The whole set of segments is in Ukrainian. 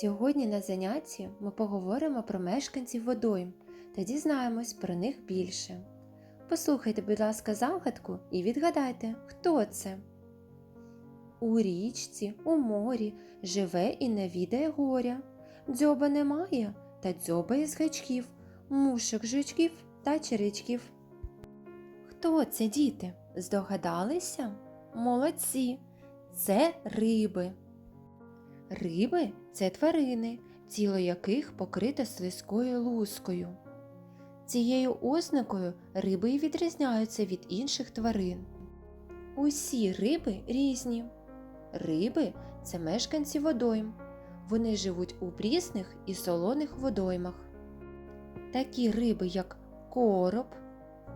Сьогодні на занятті ми поговоримо про мешканців водойм та дізнаємось про них більше. Послухайте, будь ласка, загадку і відгадайте, хто це. У річці, у морі живе і не відає горя. Дзьоба немає та дзьобає з гачків, мушок, жучків та черечків. Хто це, діти? Здогадалися? Молодці! Це риби. Риби це тварини, тіло яких покрите слизькою лускою. Цією ознакою риби і відрізняються від інших тварин. Усі риби різні. Риби це мешканці водойм. Вони живуть у прісних і солоних водоймах. Такі риби, як короб,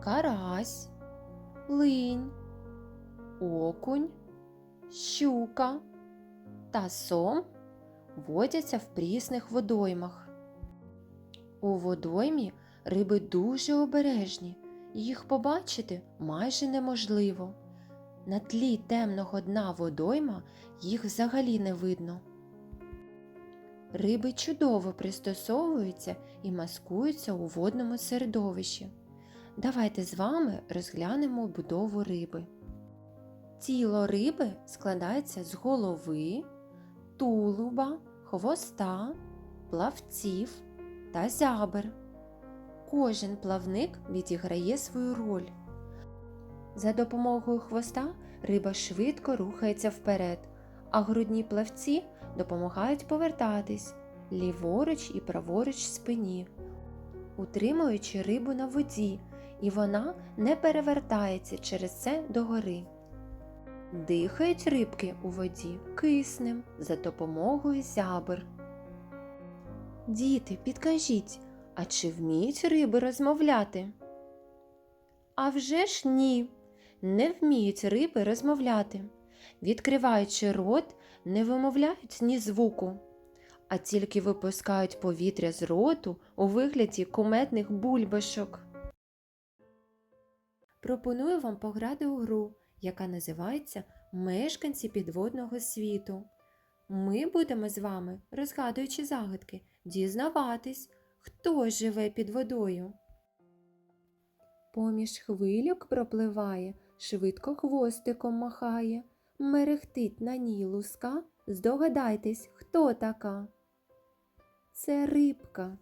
карась, линь, окунь, щука та сом водяться в прісних водоймах. У водоймі риби дуже обережні, їх побачити майже неможливо. На тлі темного дна водойма їх взагалі не видно. Риби чудово пристосовуються і маскуються у водному середовищі. Давайте з вами розглянемо будову риби. Тіло риби складається з голови, тулуба, хвоста, плавців та зябер. Кожен плавник відіграє свою роль. За допомогою хвоста риба швидко рухається вперед, а грудні плавці допомагають повертатись ліворуч і праворуч спині, утримуючи рибу на воді, і вона не перевертається через це догори. Дихають рибки у воді киснем за допомогою зябр. Діти, підкажіть, а чи вміють риби розмовляти? А вже ж ні, не вміють риби розмовляти. Відкриваючи рот, не вимовляють ні звуку, а тільки випускають повітря з роту у вигляді куметних бульбашок. Пропоную вам пограти у гру, яка називається Мешканці підводного світу. Ми будемо з вами, розгадуючи загадки, дізнаватись, хто живе під водою. Поміж хвильок пропливає, швидко хвостиком махає, мерехтить на ній луска. Здогадайтесь, хто така? Це рибка.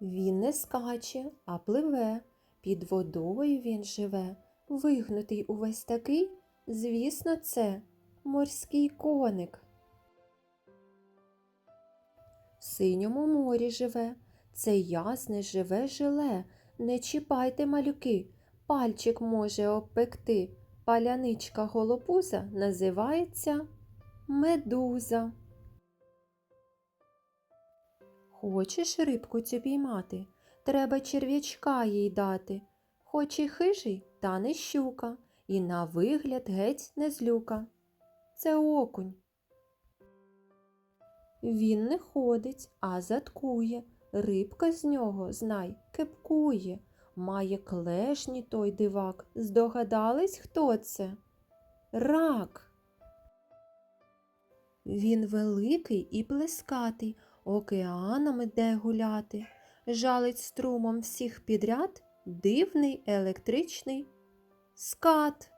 Він не скаче, а пливе. Під водою він живе, вигнутий увесь такий, звісно, це морський коник. В синьому морі живе, це ясне живе жиле. Не чіпайте малюки, пальчик може обпекти. Паляничка голопуза називається медуза. Хочеш рибку цю піймати? Треба черв'ячка їй дати. Хоч і хижий, та не щука, і на вигляд геть не злюка. Це окунь. Він не ходить, а заткує. Рибка з нього, знай, кепкує. Має клешні той дивак. Здогадались, хто це? Рак. Він великий і плескатий, океаном іде гуляти, жалить струмом всіх підряд дивний електричний скат.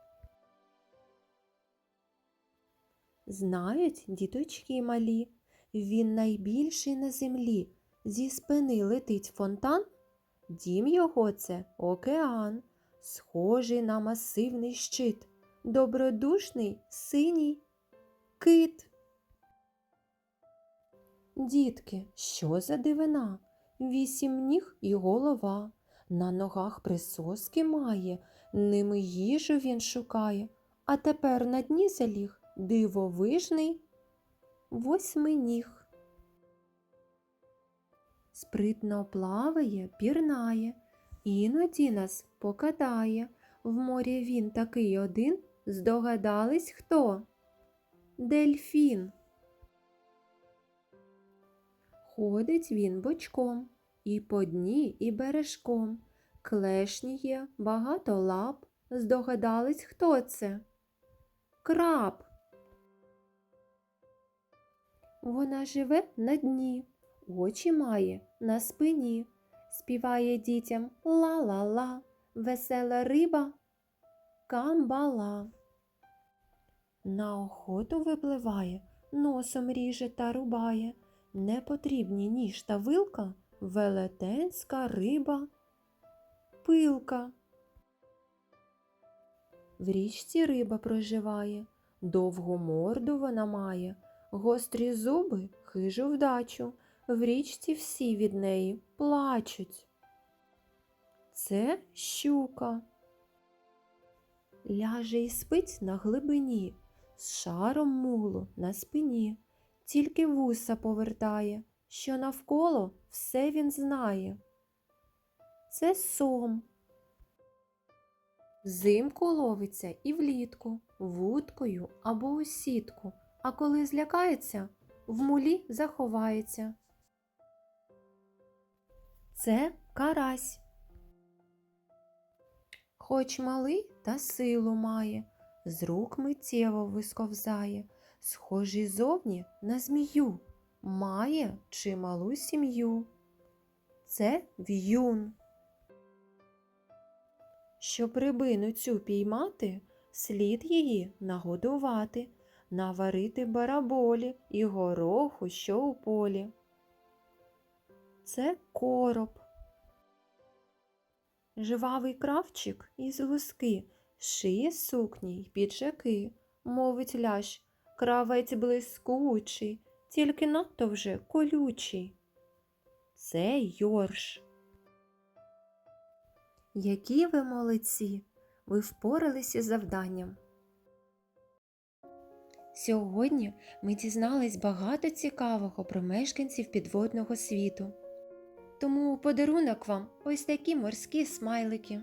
Знають діточки малі, він найбільший на землі. Зі спини летить фонтан, дім його це океан, схожий на масивний щит, добродушний синій кит. Дітки, що за дивина? Вісім ніг і голова. На ногах присоски має, ними їжу він шукає, а тепер на дні заліг дивовижний восьминіг. Спритно плаває, пірнає, іноді нас покатає. В морі він такий один. Здогадались хто? Дельфін. Ходить він бочком, і по дні, і бережком. Клешні є, багато лап. Здогадались, хто це? Краб. Вона живе на дні, очі має на спині, співає дітям ла-ла-ла, весела риба камбала. На охоту випливає, носом ріже та рубає, непотрібні ніж та вилка, велетенська риба пилка. В річці риба проживає, довгу морду вона має, гострі зуби, хижу вдачу, в річці всі від неї плачуть. Це щука. Ляже і спить на глибині, з шаром мулу на спині, тільки вуса повертає, що навколо все він знає. Це сом. Взимку ловиться і влітку, вудкою або у сітку, а коли злякається, в мулі заховається. Це карась. Хоч малий та силу має, з рук миттєво висковзає, схожий зовні на змію, має чималу сім'ю. Це в'юн. Щоб рибину цю піймати, слід її нагодувати, наварити бараболі і гороху, що у полі. Це короб. Жвавий кравчик із луски, шиє сукні й піджаки, мовить лящ, кравець блискучий, тільки надто вже колючий. Це йорш. Які ви молодці! Ви впоралися з завданням. Сьогодні ми дізнались багато цікавого про мешканців підводного світу. Тому подарунок вам ось такі морські смайлики.